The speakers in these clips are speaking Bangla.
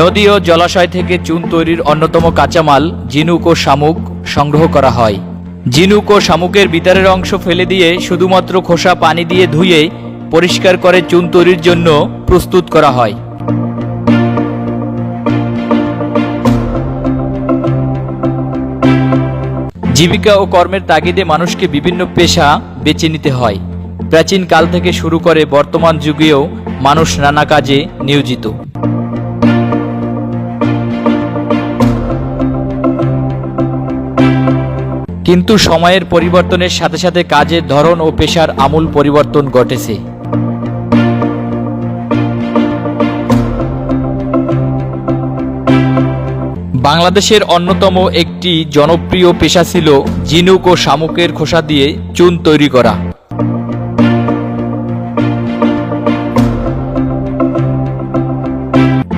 নদী ও জলাশয় থেকে চুন তৈরির অন্যতম কাঁচামাল জিনুক ও শামুক সংগ্রহ করা হয়। জিনুক ও শামুকের ভিতরের অংশ ফেলে দিয়ে শুধুমাত্র খোসা পানি দিয়ে ধুয়ে পরিষ্কার করে চুন তৈরির জন্য প্রস্তুত করা হয়। জীবিকা ও কর্মের তাগিদে মানুষকে বিভিন্ন পেশা বেছে নিতে হয়। প্রাচীন কাল থেকে শুরু করে বর্তমান যুগেও মানুষ নানা কাজে নিয়োজিত। কিন্তু সময়ের পরিবর্তনের সাথে সাথে কাজের ধরন ও পেশার আমূল পরিবর্তন ঘটেছে। বাংলাদেশের অন্যতম একটি জনপ্রিয় পেশা ছিল ঝিনুক ও শামুকের খোসা দিয়ে চুন তৈরি করা।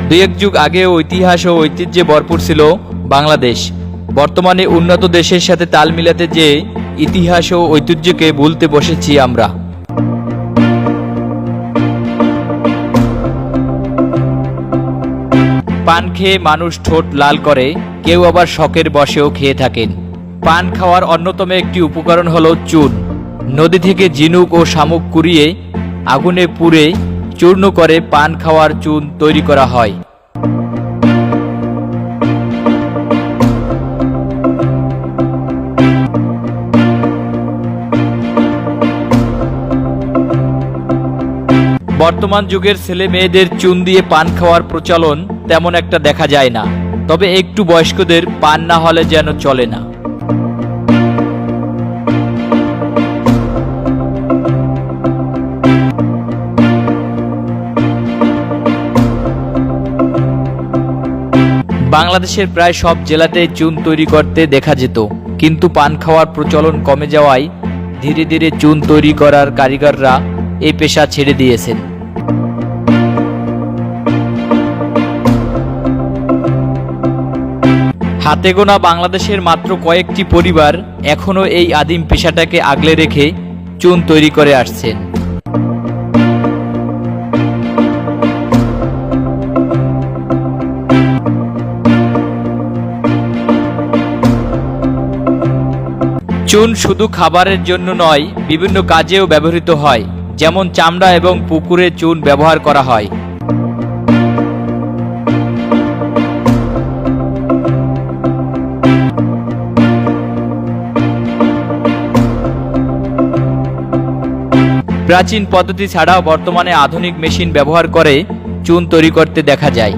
দুই এক যুগ আগে ঐতিহাস ও ঐতিহ্যে ভরপুর ছিল বাংলাদেশ। বর্তমানে উন্নত দেশের সাথে তাল মিলাতে যে ইতিহাস ও ঐতিহ্যকে ভুলতে বসেছি আমরা। পান খেয়ে মানুষ ঠোঁট লাল করে, কেউ আবার শখের বসেও খেয়ে থাকেন। পান খাওয়ার অন্যতম একটি উপকরণ হলো চুন নদী থেকে ঝিনুক ও শামুক কুড়িয়ে আগুনে পুড়ে চূর্ণ করে পান খাওয়ার চুন তৈরি করা হয়। বর্তমান যুগের ছেলে মেয়েদের চুন দিয়ে পান খাওয়ার প্রচলন তেমন একটা দেখা যায় না। তবে একটু বয়স্কদের পান না হলে যেন চলে না। বাংলাদেশের প্রায় সব জেলাতেই চুন তৈরি করতে দেখা যেত। কিন্তু পান খাওয়ার প্রচলন কমে যাওয়ায় ধীরে ধীরে চুন তৈরি করার কারিগররা এই পেশা ছেড়ে দিয়েছেন। হাতে গোনা বাংলাদেশের মাত্র কয়েকটি পরিবার এখনও এই আদিম পেশাটাকে আগলে রেখে চুন তৈরি করে আসছেন। চুন শুধু খাবারের জন্য নয়, বিভিন্ন কাজেও ব্যবহৃত হয়, যেমন চামড়া এবং পুকুরে চুন ব্যবহার করা হয়। প্রাচীন পদ্ধতি ছাড়াও বর্তমানে আধুনিক মেশিন ব্যবহার করে চুন তৈরি করতে দেখা যায়।